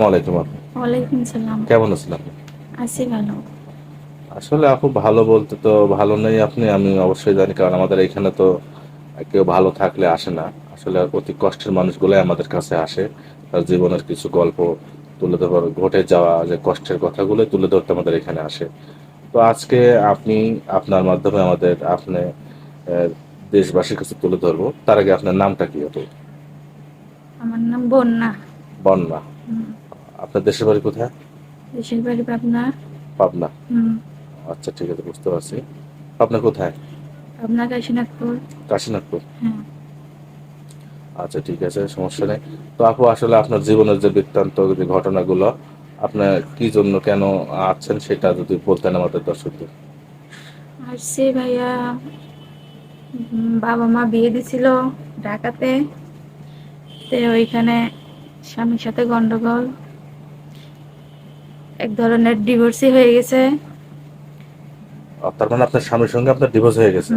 ওয়ালাইকুম আপু ওয়ালাইকুম সালাম। কেমন আছেন আপনি? আছি ভালো। আসলে আপু ভালো বলতে তো ভালো নেই আপনি আমি অবশ্যই জানি কারণ আমাদের এখানে তো কেউ ভালো থাকলে আসে না। আসলে অতি কষ্টের মানুষগুলোই আমাদের কাছে আসে। তার জীবনের কিছু গল্প তুলে ধর ঘটে যাওয়া যে কষ্টের কথাগুলো তুলে ধরতে আমাদের এখানে আসে। তো আজকে আপনি আপনার মাধ্যমে আমাদের আপনি দেশবাসীর কাছে তুলে ধরবো। তার আগে আপনার নামটা কি আপু? আমার নাম বন্যা। বন্যা। আপনার দেশের বাড়ি কোথায়? দেশের বাড়ি পাবনা। পাবনা। হুম, আচ্ছা ঠিক আছে বুঝতে পারছি। আপনার কোথায়? পাবনা কাশীনাথপুর। কাশীনাথপুর। হ্যাঁ আচ্ছা ঠিক আছে সমস্যা নেই। তো আপু আসলে আপনার জীবনের যে বৃত্তান্ত যে ঘটনাগুলো আপনার কি জন্য কেন আছেন সেটা যদি বলতেন আমাদের দর্শকদের। আসছি ভাইয়া বাবা মা বিয়ে দিছিল ঢাকাতে। তে ওইখানে স্বামীর সাথে গন্ডগোল। এক ধরনের ডিভোর্সই হয়ে গেছে। তার মানে আপনার স্বামীর সঙ্গে আপনার ডিভোর্স হয়ে গেছে?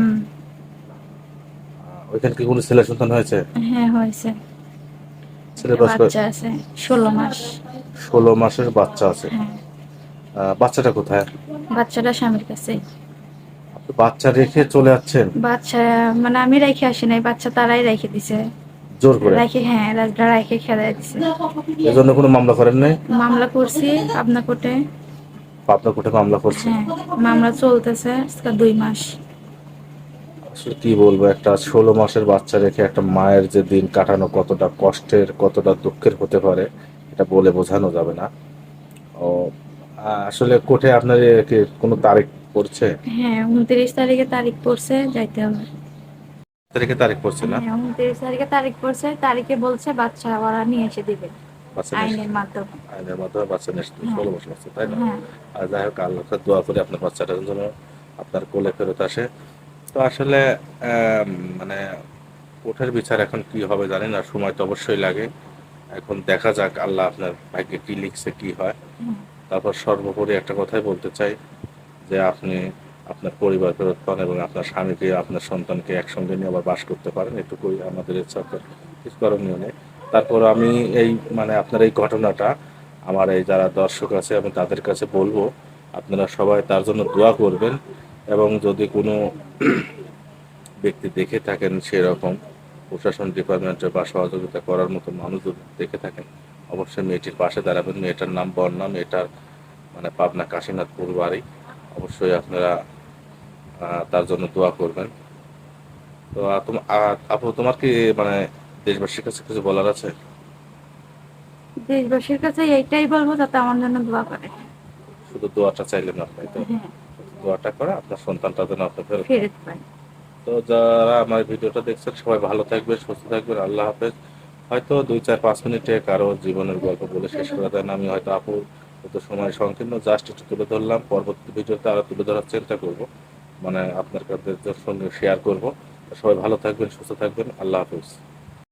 ওইখানে কি কোনো ছেলে সন্তান হয়েছে? হ্যাঁ হয়েছে। ছেলে বাচ্চা আছে ষোলো মাস। ষোলো মাসের বাচ্চা আছে। হ্যাঁ। বাচ্চাটা কোথায়? বাচ্চাটা স্বামীর কাছে বাচ্চা রেখে চলে যাচ্ছেন? বাচ্চা মানে আমি রেখে আসি নাই বাচ্চা তারাই রেখে দিছে। জোর করে? রেখে হ্যাঁ রাজটা রেখে খেলাই দিছে। এজন্য কোনো মামলা করেন নাই? মামলা করছি আপনার কোর্টে। পাবনা কোর্টে মামলা করছেন হ্যাঁ মামলা চলতেছে আজকে দুই মাস। আসলে কি বলব একটা ষোলো মাসের বাচ্চা রেখে একটা মায়ের যে দিন কাটানো কতটা কষ্টের কতটা দুঃখের হতে পারে এটা বলে বোঝানো যাবে না। ও আসলে কোর্টে আপনার কোনো তারিখ পড়ছে? হ্যাঁ উনত্রিশ তারিখে তারিখ পড়ছে যাইতে হবে। তারিখে তারিখ পড়ছে না? হ্যাঁ উনত্রিশ তারিখে তারিখ পড়ছে তারিখে বলছে বাচ্চা ওরা নিয়ে এসে দিবে আইনের মাধ্যমে। আইনের মাধ্যমে বাচ্চা নিয়ে এসেছে, ষোলো বছর বাচ্চা তাই না? হ্যাঁ। আর যাই হোক আল্লাহ কাছে দোয়া করি আপনার বাচ্চাটার জন্য আপনার কোলে ফেরত আসে। তো আসলে মানে কোর্টের বিচার এখন কি হবে জানি না সময় তো অবশ্যই লাগে। এখন দেখা যাক আল্লাহ আপনার ভাগ্যে কি লিখছে কি হয়। তারপর সর্বোপরি একটা কথাই বলতে চাই যে আপনি আপনার পরিবার ফেরত পান এবং আপনার স্বামীকে, আপনার সন্তানকে একসঙ্গে নিয়ে আবার বাস করতে পারেন। এটুকুই আমাদের ইচ্ছা কিছু করণীয় নেই। তারপর আমি এই মানে আপনার এই ঘটনাটা আমার এই যারা দর্শক আছে, আমি তাদের কাছে বলব, আপনারা সবাই তার জন্য দোয়া করবেন এবং যদি কোনো ব্যক্তি দেখে থাকেন সেরকম, প্রশাসন ডিপার্টমেন্টে বা সহযোগিতা করার মতো মানুষ যদি দেখে থাকেন, অবশ্যই মেয়েটির পাশে দাঁড়াবেন। মেয়েটার নাম বর্ণা, মেয়েটার মানে পাবনা কাশীনাথপুর বাড়ি। অবশ্যই আপনারা তার জন্য দোয়া করবেন। তো আপু তোমার কি মানে দেশবাসীর কাছে কিছু বলার আছে? দেশবাসীর কাছে এইটাই বলব যাতে আমার জন্য দোয়া করে। শুধু দোয়াটা চাইলেন আপনি তো? হ্যাঁ। দোয়াটা করে আপনার সন্তানটা যেন আপনি ফেরত তো যারা আমার ভিডিওটা দেখছেন সবাই ভালো থাকবেন সুস্থ থাকবেন আল্লাহ হাফেজ। হয়তো দুই চার পাঁচ মিনিটে কারও জীবনের গল্প বলে শেষ করে দেন আমি হয়তো আপু হয়তো সময় সংকীর্ণ জাস্ট একটু তুলে ধরলাম। পরবর্তী ভিডিওতে আরও তুলে ধরার চেষ্টা করব। মানে আপনার কাছে সঙ্গে শেয়ার করব। সবাই ভালো থাকবেন, সুস্থ থাকবেন। আল্লাহ হাফেজ।